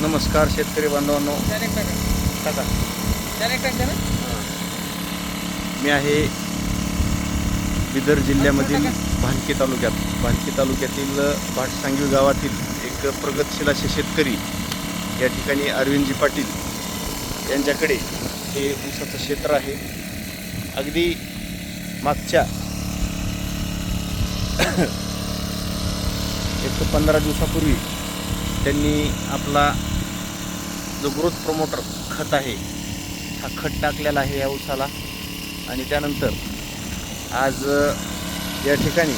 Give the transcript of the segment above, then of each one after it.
नमस्कार शेतकरी बांधवांनो. मी आहे बिदर जिल्ह्यामधील भानकी तालुक्यात. भानकी तालुक्यातील भाटसांगवी गावातील एक प्रगतशील असे शेतकरी या ठिकाणी अरविंदजी पाटील यांच्याकडे हे ऊसाचं क्षेत्र आहे. अगदी मागच्या एक पंधरा दिवसापूर्वी त्यांनी आपला जो ग्रोथ प्रमोटर खत आहे हा खत टाकलेला आहे या ऊसाला. आणि त्यानंतर आज या ठिकाणी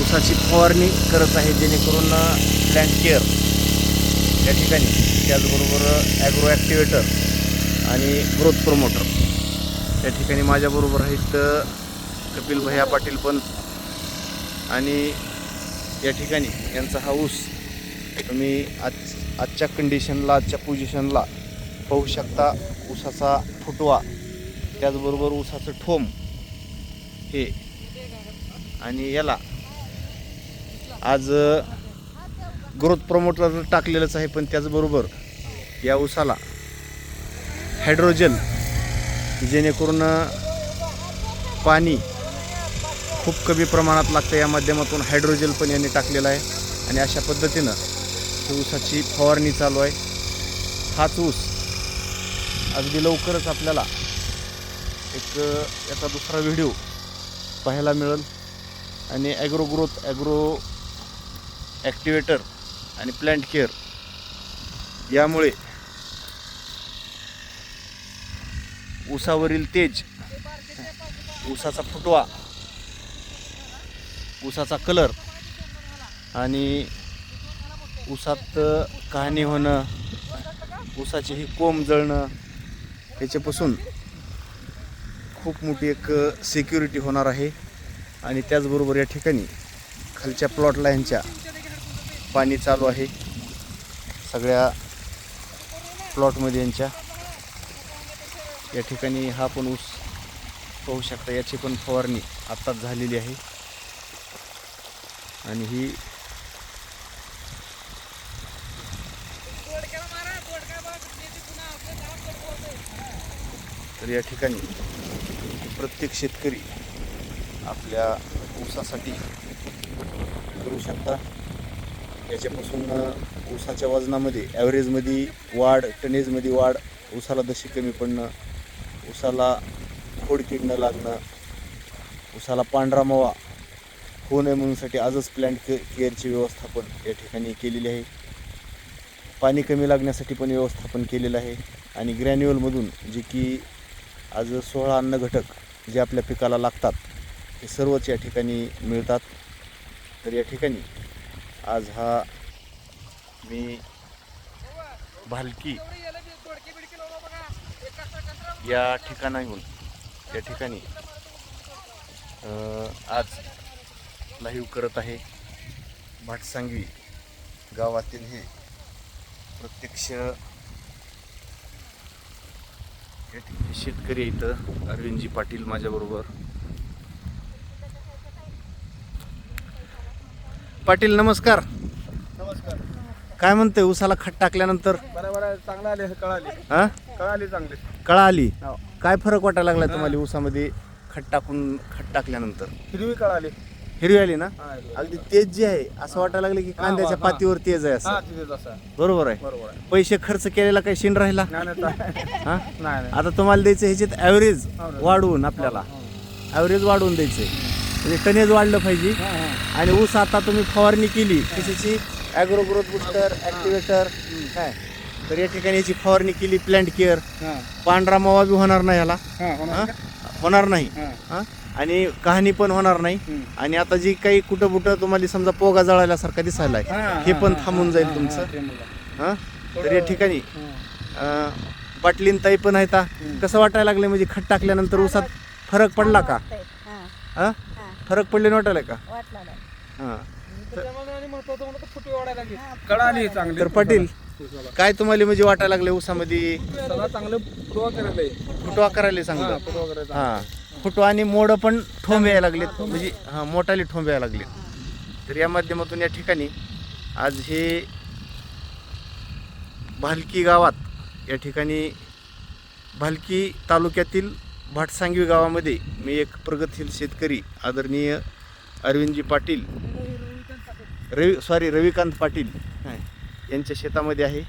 ऊसाची फवारणी करत आहे जेणेकरून प्लॅन्ट केअर या ठिकाणी त्याचबरोबर ॲग्रो ॲक्टिवेटर आणि ग्रोथ प्रमोटर. या ठिकाणी माझ्याबरोबर आहेत कपिल भैया पाटील पण. आणि या ठिकाणी यांचा हा ऊस तुम्ही आज आजच्या कंडिशनला आजच्या पोझिशनला पाहू शकता. ऊसाचा फुटवा त्याचबरोबर ऊसाचं ठोम हे. आणि याला आज ग्रोथ प्रमोटर टाकलेलंच आहे पण त्याचबरोबर या ऊसाला हायड्रोजल जेणेकरून पाणी खूप कमी प्रमाणात लागतं. या माध्यमातून हायड्रोजल पण यांनी टाकलेलं आहे. आणि अशा पद्धतीनं ही ऊसाची फवारणी चालू आहे. हाच ऊस अगदी लवकरच आपल्याला एक याचा दुसरा व्हिडिओ पाहायला मिळेल. आणि ॲग्रो ग्रोथ ॲग्रो ॲक्टिवेटर आणि प्लॅन्ट केअर यामुळे ऊसावरील तेज. ऊसाचा फुटवा. ऊसाचा कलर. आणि ऊसात कहाणी होणं ऊसाची ही कोंब जळणं याच्यापासून खूप मोठी एक सिक्युरिटी होणार आहे. आणि त्याचबरोबर या ठिकाणी खालच्या प्लॉटला यांच्या पाणी चालू आहे. सगळ्या प्लॉटमध्ये यांच्या या ठिकाणी हा पण ऊस पाहू शकता याची पण फवारणी आत्ताच झालेली आहे. आणि ही तर या ठिकाणी प्रत्येक शेतकरी आपल्या ऊसासाठी करू शकता. याच्यापासून ऊसाच्या वजनामध्ये ॲव्हरेजमध्ये वाढ टनेजमध्ये वाढ ऊसाला दशी कमी पडणं उसाला खोड किडणं लागणं उसाला पांढरा मवा होऊ नये म्हणूनसाठी आजच प्लॅन्ट के केअरची व्यवस्थापन या ठिकाणी केलेली आहे. पाणी कमी लागण्यासाठी पण व्यवस्थापन केलेलं आहे. आणि ग्रॅन्युअलमधून जे की आज सोळा अन्न घटक जे आपल्या पिकाला लागतात हे सर्वच या ठिकाणी मिळतात. तर या ठिकाणी आज हा मी भालकी या ठिकाणाहून या ठिकाणी आज लाईव्ह करत आहे भाटसांगवी गावातील हे प्रत्यक्ष या ठिकाणी शेतकरी इथं अरविंदजी पाटील माझ्याबरोबर. पाटील नमस्कार. नमस्कार. काय म्हणते उसाला खट टाकल्यानंतर? बरोबर आहे चांगला आले कळाली. हा? कळाली चांगली. कळा आली हो. काय फरक वाटायला लागला तुम्हाला ऊसामध्ये खट टाकून खट टाकल्यानंतर? हिरवी कळाली. हिरवी आली ना? हा अगदी तेज जे आहे असं वाटायला लागलं की कांद्याच्या हा, हा. पातीवर तेज आहे हा, असं तिथे तसा बरोबर आहे. बरोबर आहे. पैसे खर्च केलेला काही शिन राहिला? नाही नाही चा- हा? नाही नाही. आता तुम्हाला द्यायचं ह्याच्यात ॲव्हरेज Average. वाढवून आपल्याला. हो, ॲव्हरेज वाढवून द्यायचंय म्हणजे टनेज वाढलं पाहिजे. हा, हा. आणि ऊस आता तुम्ही फवारणी केली. कशाची ॲग्रो ग्रोथ बुस्टर ॲक्टिवेटर काय? तर या ठिकाणी याची फवारणी केली प्लॅन्ट केअर पांढरा मावा बी होणार नाही ह्याला हा, होणार हा? नाही. हा. आणि कहाणी पण होणार नाही. आणि आता जी काही कुठं कुठं तुम्हाला समजा पोगा जळाल्यासारखा दिसायला हा, आहे पण थांबून जाईल हा, तुमचं. ते. हा? तर या ठिकाणी हा. अं, बाटलीन ताई पण आहेत हा. कसं वाटायला लागलं म्हणजे खट टाकल्यानंतर ऊसात फरक पडला का? हा. हा? फरक पडले वाटायला का? वाटलं नाही. हा. त्याच्यामध्ये आणि महत्त्वाचं म्हणलं तर फुटवे वाढायला लागली. कळाली चांगली. तर पाटील काय तुम्हाला म्हणजे वाटायला लागले ऊसामध्ये चांगलं फुटवा करायला फुटवा करायला हा चांगलं फुटवा हा. फुटवा आणि मोड पण ठोंब यायला लागलेत. म्हणजे हा मोठाले ठोंब यायला लागलेत. तर या माध्यमातून या ठिकाणी आज हे भालकी गावात या ठिकाणी भालकी तालुक्यातील भाटसांगवी गावामध्ये मी एक प्रगतशील शेतकरी आदरणीय अरविंदजी पाटील रवी सॉरी रविकांत पाटील यांच्या शेतामध्ये आहे.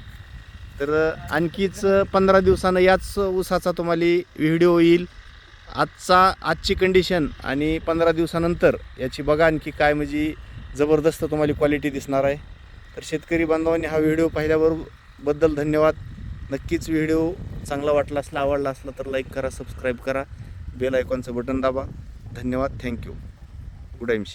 तर आणखीच पंधरा दिवसानं याच ऊसाचा तुम्हाला व्हिडिओ येईल. आजचा आजची कंडिशन आणि पंधरा दिवसानंतर याची बघा आणखी काय म्हणजे जबरदस्त तुम्हाला क्वालिटी दिसणार आहे. तर शेतकरी बांधवांनी हा व्हिडिओ पाहिल्यावर बद्दल धन्यवाद. नक्कीच व्हिडिओ चांगला वाटला असला आवडला असला तर लाईक करा सबस्क्राईब करा. बेल आयकॉनचं बटन दाबा. धन्यवाद. Thank you good Times